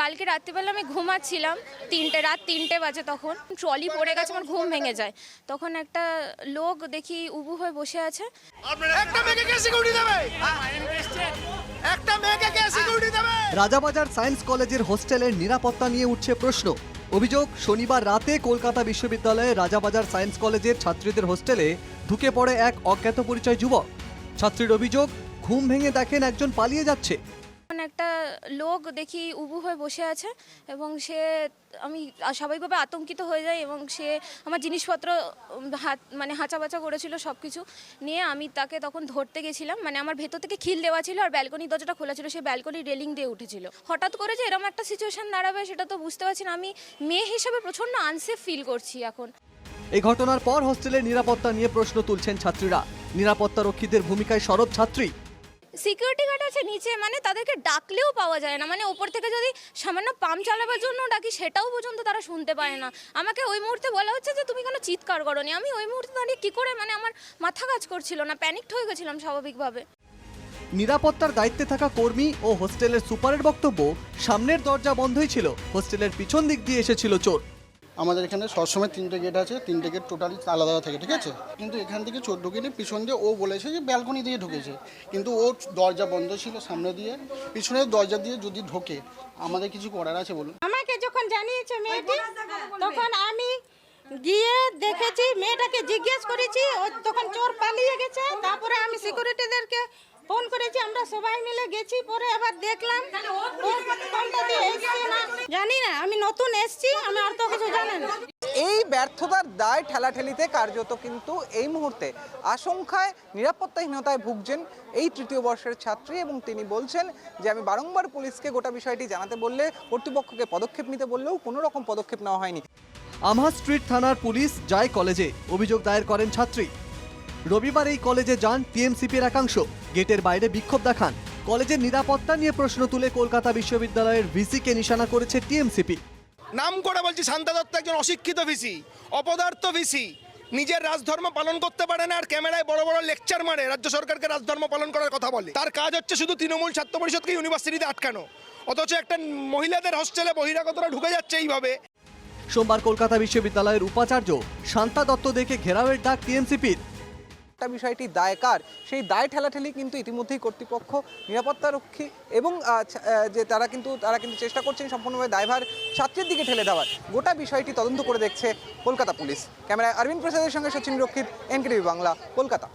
কালকে রাত্রিবেলা আমি ঘুমাচ্ছিলাম তিনটে রাত তিনটে বাজে তখন। ট্রলি পড়ে গেছে আমার ঘুম ভেঙে যায়। তখন একটা লোক দেখি উবু হয়ে বসে আছে। একটা মেয়েকে কে সিকিউরিটি দেবে? একটা মেয়েকে কে সিকিউরিটি দেবে? রাজাবাজার সায়েন্স কলেজের হোস্টেলের নিরাপত্তা নিয়ে উঠছে প্রশ্ন। অভিযোগ শনিবার রাতে কলকাতা বিশ্ববিদ্যালয়ে রাজাবাজার সায়েন্স কলেজের ছাত্রীদের হোস্টেলে ঢুকে পড়ে এক অজ্ঞাত পরিচয় যুবক। ছাত্রীর অভিযোগ ঘুম ভেঙে দেখেন একজন পালিয়ে যাচ্ছে। একটা লোক দেখি উবু হয়ে বসে আছে এবং সে, আমি স্বাভাবিকভাবে আতঙ্কিত হয়ে যাই এবং সে আমার জিনিসপত্র হাত মানে হাঁচাবাচা করেছিল সব কিছু নিয়ে আমি তাকে তখন ধরতে গেছিলাম। মানে আমার ভেতর থেকে খিল দেওয়া ছিল আর ব্যালকনির দরজাটা খোলা ছিল, সে ব্যালকনি রেলিং দিয়ে উঠেছিল। হঠাৎ করে যে এরকম একটা সিচুয়েশন দাঁড়াবে সেটা তো বুঝতে পারছি না। আমি মেয়ে হিসেবে প্রচণ্ড আনসেফ ফিল করছি এখন। এই ঘটনার পর হোস্টেলের নিরাপত্তা নিয়ে প্রশ্ন তুলছেন ছাত্রীরা। নিরাপত্তা রক্ষীদের ভূমিকায় সরব ছাত্রী সিকিউরিটি গার্ড আছে নিচে মানে তাদেরকে ডাকলেও পাওয়া যায় না। মানে ওপর থেকে যদি সামান্য পাম্প চালাবার জন্য ডাকি, সেটাও পর্যন্ত তারা শুনতে পারে না। আমাকে ওই মুহূর্তে বলা হচ্ছে যে, তুমি কেন চিৎকার করনি। আমি ওই মুহূর্তে দাঁড়িয়ে কী করে মানে আমার মাথা কাজ করছিল না প্যানিকড হয়ে গেছিলাম স্বাভাবিকভাবে। নিরাপত্তার দায়িত্বে থাকা কর্মী ও হোস্টেলের সুপারের বক্তব্য সামনের দরজা বন্ধই ছিল। হোস্টেলের পিছন দিক দিয়ে এসেছিল চোর। আমাদের এখানে সবসময় তিনটে গেট আছে তিনটে গেট টোটালি আলাদা থাকে ঠিক আছে? কিন্তু এখান থেকে চোর ঢুকেনি পিছন দিয়ে ও বলেছে যে ব্যালকনি দিয়ে ঢুকেছে। কিন্তু ও দরজা বন্ধ ছিল সামনে দিয়ে। পিছনের দরজা দিয়ে যদি ঢোকে আমাদের কিছু করার আছে বলুন? আমাকে যখন জানিয়েছে মেয়েটি তখন আমি গিয়ে দেখেছি মেয়েটাকে জিজ্ঞেস করেছি ও তখন চোর পালিয়ে গেছে তারপরে আমি সিকিউরিটিদেরকে ফোন করেছি আমরা সবাই মিলে গেছি পরে আবার দেখলাম। জানি না আমি নতুন এসছি আমি আর তো কিছু জানি না। এই ব্যর্থতার দায় ঠেলাঠেলিতে কার্যত কিন্তু এই মুহূর্তে আশঙ্কায় নিরাপত্তাহীনতায় ভুগছেন এই তৃতীয় বর্ষের ছাত্রী এবং তিনি বলছেন যে আমি বারংবার পুলিশকে গোটা বিষয়টি জানাতে বললে কর্তৃপক্ষকে পদক্ষেপ নিতে বললেও কোনো রকম পদক্ষেপ নেওয়া হয়নি। আমহা স্ট্রিট থানার পুলিশ যায় কলেজে অভিযোগ দায়ের করেন ছাত্রী। রবিবার এই কলেজে যান টিএমসিপির একাংশ। গেটের বাইরে বিক্ষোভ দেখান। কলেজের নিরাপত্তা নিয়ে প্রশ্ন তুলে কলকাতা বিশ্ববিদ্যালয়ের ভিসিকে নিশানা করেছে টিএমসিপি। নাম করে বলছি শান্তা দত্ত একজন অশিক্ষিত ভিসি অপদার্থ ভিসি। নিজের রাজধর্ম পালন করতে পারে না আর ক্যামেরায় বড় বড় লেকচার মারে রাজ্য সরকারকে রাজধর্ম পালন করার কথা বলে। তার কাজ হচ্ছে শুধু তৃণমূল ছাত্র পরিষদকে ইউনিভার্সিটিতে আটকানো। অথচ একটা মহিলাদের হোস্টেলে বহিরাগতরা ঢুকে যাচ্ছে এইভাবে। সোমবার কলকাতা বিশ্ববিদ্যালয়ের উপাচার্য শান্তা দত্ত দেখে ঘেরাওয়ের ডাক টিএমসিপির। একটা বিষয়টি দায়কার, সেই দায় ঠেলাঠেলি কিন্তু ইতিমধ্যেই কর্তৃপক্ষ, নিরাপত্তারক্ষী এবং যে তারা কিন্তু তারা কিন্তু চেষ্টা করছেন সম্পূর্ণভাবে দায়ভার ছাত্রের দিকে ঠেলে দেওয়ার। গোটা বিষয়টি তদন্ত করে দেখছে কলকাতা পুলিশ। ক্যামেরায় অরবিন্দ প্রসাদের সঙ্গে সচিন রক্ষিত, এনকেটিভি বাংলা, কলকাতা।